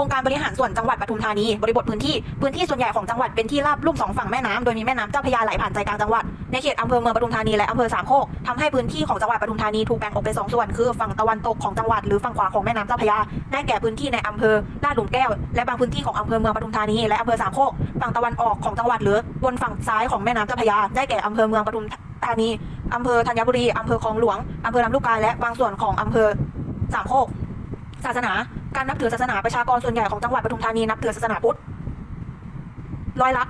องค์การบริหารส่วนจังหวัดปทุมธานี บริบทพื้นที่พื้นที่ส่วนใหญ่ของจังหวัดเป็นที่ราบลุ่มสองฝั่งแม่น้ำโดยมีแม่น้ำเจ้าพระยาไหลผ่านใจกลางจังหวัดในเขตอำเภอเมืองปทุมธานีและอำเภอสามโคกทำให้พื้นที่ของจังหวัดปทุมธานีถูกแบ่งออกเป็นสองส่วนคือฝั่งตะวันตกของจังหวัดหรือฝั่งขวาของแม่น้ำเจ้าพระยาได้แก่พื้นที่ในอำเภอลาดหลุมแก้วและบางพื้นที่ของอำเภอเมืองปทุมธานีและอำเภอสามโคกฝั่งตะวันออกของจังหวัดหรือบนฝั่งซ้ายของแม่น้ำเจ้าพระยาได้แก่อำเภอเมืองปทุมธานีอำเภอธัญบุรีอำเภอคลองหลวงอำเภอลำลูกกาและบางส่วนของอำเภอสามโคก ศาสนา การนับถือศาสนาประชากรส่วนใหญ่ของจังหวัดปทุมธานีนับถือศาสนาพุทธร้อยละ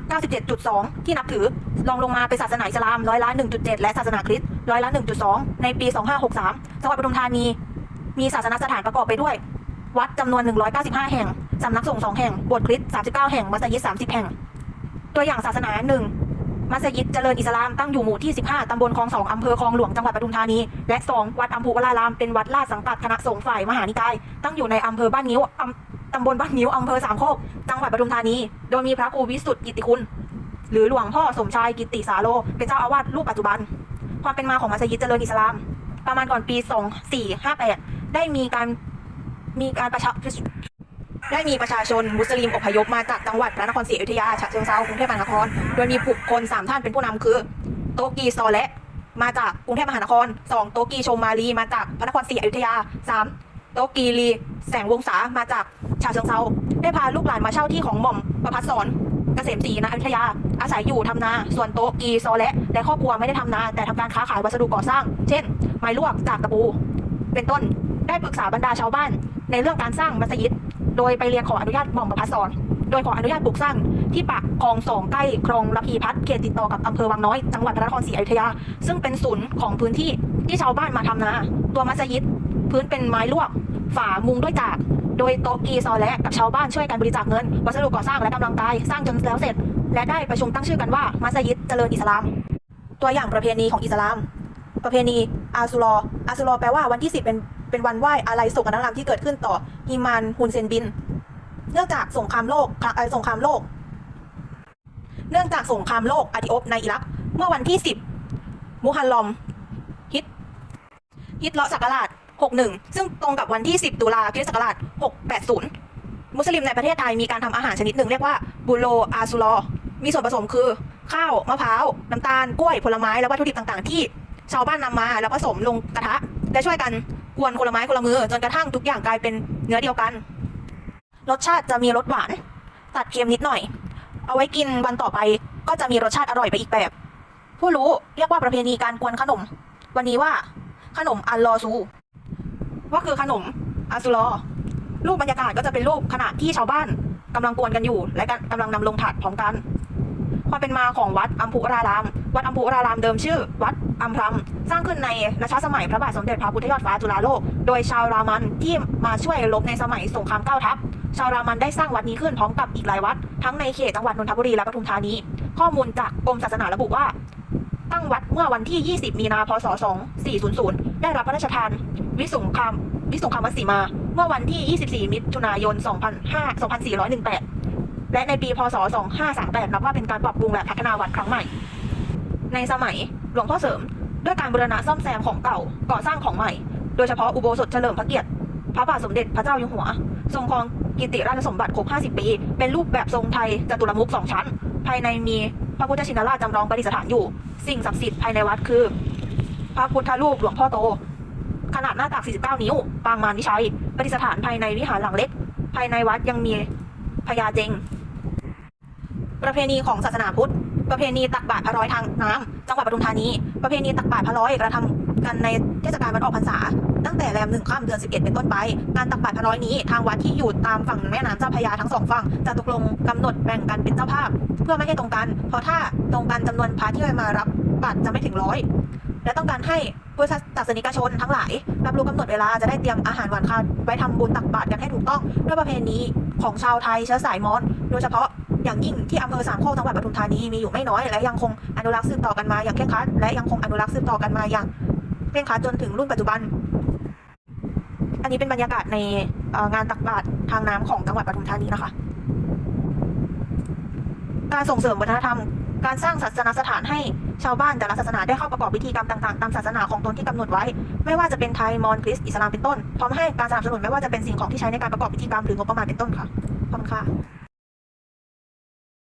97.2 ที่นับถือรองลงมาเป็นศาสนาอิสลามร้อยละ 1.7 และศาสนาคริสต์ร้อยละ 1.2 ในปี 2563 จังหวัดปทุมธานี มีศาสนสถานประกอบไปด้วย วัดจำนวน 195 แห่ง สำนักสงฆ์2แห่ง โบสถ์คริสต์ 39 แห่ง มัสยิด 30 แห่ง ตัวอย่างศาสนา 1 มัสยิดเจริญอิสลามตั้งอยู่หมู่ที่ 15 ตำบลคลองสองอำเภอคลองหลวงจังหวัดปทุมธานี และ 2 วัดอัมพุวราราม เป็นวัดลาดสังกัดคณะสงฆ์ฝ่ายมหานิกาย ตั้งอยู่ในอำเภอบ้านนิ้วอำตำบลบ้านนิ้วอำเภอสามโคก จังหวัดปทุมธานี โดยมีพระครูวิสุทธิกิติคุณ หรือหลวงพ่อสมชายกิติสาโล เป็นเจ้าอาวาสรูปปัจจุบัน ความเป็นมาของมัสยิดเจริญอิสลาม ประมาณก่อนปี 2458 ได้มีการมีการประชา ได้มีประชาชนมุสลิมอพยพมาจากจังหวัดพระนครศรีอยุธยาฉะเชิงเทรากรุงเทพมหานคร โดยมีบุคคลสามท่านเป็นผู้นำคือ โตกีซอและ มาจากกรุงเทพมหานคร2โตกีชมมาลีมาจากพระนครศรีอยุธยา3โตกีลีแสงวงศามาจากฉะเชิงเทราได้พาลูกหลานมาเช่าที่ของหม่อมประพัฒสอนเกษมศรีณอยุธยา อาศัยอยู่ทำนา ส่วนโตกีซอและและครอบครัวไม่ได้ทำนา แต่ทำการค้าขายวัสดุก่อสร้าง เช่น ไม้ลวกจากตะปู เป็นต้นได้ปรึกษาบรรดาชาวบ้าน ในเรื่องการสร้างมัสยิด โดยไปเรียนขออนุญาตหม่อมประพัฒสอนโดยขออนุญาตปลูกสร้างที่ปากคลองสองใกล้คลองระพีพัฒน์เขตติดต่อกับอำเภอวังน้อยจังหวัดพระนครศรีอยุธยา ซึ่งเป็นศูนย์ของพื้นที่ที่ชาวบ้านมาทำนา ตัวมัสยิด พื้นเป็นไม้ลวก ฝามุงด้วยจาก โดยโตะกีซอและกับชาวบ้านช่วยกันบริจาคเงิน วัสดุก่อสร้างและกำลังกายสร้างจนแล้วเสร็จ และได้ประชุมตั้งชื่อกันว่ามัสยิดเจริญอิสลาม ตัวอย่างประเพณีของอิสลาม ประเพณีอาซุรออาซุรอแปลว่าวันที่10เป็น เป็นวันไหว้อาลัยโศกนาฏกรรมที่เกิดขึ้นต่อฮิมานฮุนเซนบิน เนื่องจากสงครามโลกสงครามโลก เนื่องจากสงครามโลกอาติอบในอิรัก เมื่อวันที่ 10 มุฮัลลอม ฮิต ฮิตเลาะศักราช 61 ซึ่งตรงกับวันที่ 10 ตุลาคริสต์ศักราช 680 มุสลิมในประเทศไทยมีการทำอาหารชนิดหนึ่งเรียกว่าบูโรอาซุลอ มีส่วนผสมคือ ข้าว มะพร้าว น้ำตาล กล้วย ผลไม้ และวัตถุดิบต่าง ๆ ที่ชาวบ้านนำมาแล้วผสมลงกระทะและช่วยกัน กวนคนละไม้คนละมือ จนกระทั่งทุกอย่างกลายเป็นเนื้อเดียวกัน รสชาติจะมีรสหวาน ตัดเค็มนิดหน่อย เอาไว้กินวันต่อไปก็จะมีรสชาติอร่อยไปอีกแบบ ผู้รู้เรียกว่าประเพณีการกวนขนม วันนี้ว่า ขนมอัลลอซูว่าคือขนมอาซุลอรูปบรรยากาศก็จะเป็นรูปขณะที่ชาวบ้านกำลังกวนกันอยู่ และกำลังนำลงถาดพร้อมกัน ความเป็นมาของวัดอัมพุราราม วัดอัมพุรารามเดิมชื่อ วัดอัมพรัม สร้างขึ้นในรัชสมัยพระบาทสมเด็จพระพุทธยอดฟ้าจุฬาโลก โดยชาวรามันที่มาช่วยรบในสมัยสงครามเก้าทัพ ชาวรามันได้สร้างวัดนี้ขึ้นพร้อมกับอีกหลายวัด ทั้งในเขตจังหวัดนนทบุรีและปทุมธานี ข้อมูลจากกรมศาสนาระบุว่า ตั้งวัดเมื่อวันที่ 20 มีนา พศ 2400 ได้รับพระราชทาน วิสุงคามวิสุงคามสีมา เมื่อวันที่ 24 มิถุนายน 2500 2418 และในปีพศ 2538 นับว่าเป็นการปรับปรุงและพัฒนาวัดครั้งใหม่ ในสมัยหลวงพ่อเสริม ด้วยการบูรณะซ่อมแซมของเก่าก่อสร้างของใหม่ โดยเฉพาะอุโบสถเฉลิมพระเกียรติพระบาทสมเด็จพระเจ้าอยู่หัว ทรงครองกิติราชสมบัติครบ 50 ปี เป็นรูปแบบทรงไทยจตุรมุขสองชั้น ภายในมีพระพุทธชินราชจำลองประดิษฐานอยู่ สิ่งศักดิ์สิทธิ์ภายในวัดคือ พระพุทธรูปหลวงพ่อโต ขนาดหน้าตัก 49 นิ้ว ปางมารวิชัยประดิษฐานภายในวิหารหลังเล็ก ภายในวัดยังมีพญาเจง ประเพณีของศาสนาพุทธ ประเพณีตักบาตรพระร้อยทางน้ำจังหวัดปทุมธานี ประเพณีตักบาตรพระร้อยกระทำกันในเทศกาลวันออกพรรษา ตั้งแต่แรมหนึ่งค่ำเดือน 11 เป็นต้นไปการตักบาตรพระร้อยนี้ทางวัดที่อยู่ตามฝั่งแม่น้ำเจ้าพระยาทั้งสองฝั่งจะตกลงกำหนดแบ่งกันเป็นเจ้าภาพ เพื่อไม่ให้ตรงกัน เพราะถ้าตรงกันจำนวนพระที่มารับบาตรจะไม่ถึงร้อยและต้องการให้พุทธศาสนิกชนทั้งหลายรับรู้กำหนดเวลาจะได้เตรียมอาหารหวานข้าวไว้ทำบุญตักบาตรกันให้ถูกต้องด้วยประเพณีของชาวไทยเชื้อสายมอญโดยเฉพาะ อย่างยิ่งที่อำเภอสามโคกจังหวัดปทุมธานีมีอยู่ไม่น้อย และยังคงอนุรักษ์สืบต่อกันมาอย่างเคร่งครัดและยังคงอนุรักษ์สืบต่อกันมาอย่างเคร่งครัดจนถึงรุ่นปัจจุบัน อันนี้เป็นบรรยากาศในงานตักบาตรทางน้ำของจังหวัดปทุมธานีนะคะ การส่งเสริมวัฒนธรรม การสร้างศาสนสถานให้ชาวบ้านแต่ละศาสนาได้เข้าประกอบพิธีกรรมต่างๆ ตามศาสนาของตนที่กำหนดไว้ ไม่ว่าจะเป็นไทยมอญคริสต์อิสลามเป็นต้นพร้อมให้การสนับสนุนไม่ว่าจะเป็นสิ่งของที่ใช้ในการประกอบพิธีกรรมหรืองบประมาณเป็นต้นค่ะขอบคุณค่ะ